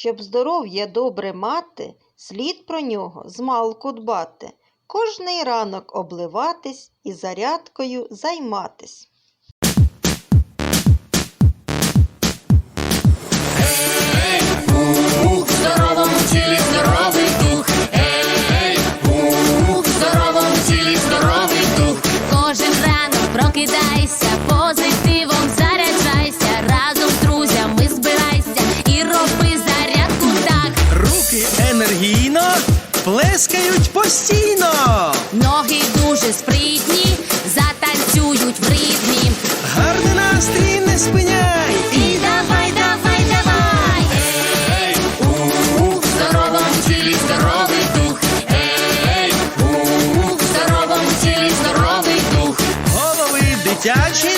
Щоб здоров'я добре мати, слід про нього змалку дбати. Кожний ранок обливатись і зарядкою займатись. Ух, плескають постійно. Ноги дуже спритні, затанцюють в ритмі. Гарний настрій не спиняй. І давай, давай, давай. Ей, ух, в здоровому тілі здоровий дух. Ей, ух, в здоровому тілі здоровий дух. Голови дитячі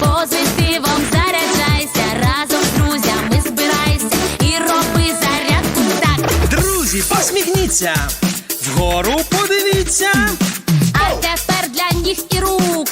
позитивом заряджайся, разом з друзями збирайся і роби зарядку так. Друзі, посміхніться. Вгору подивіться. А тепер для ніг і рук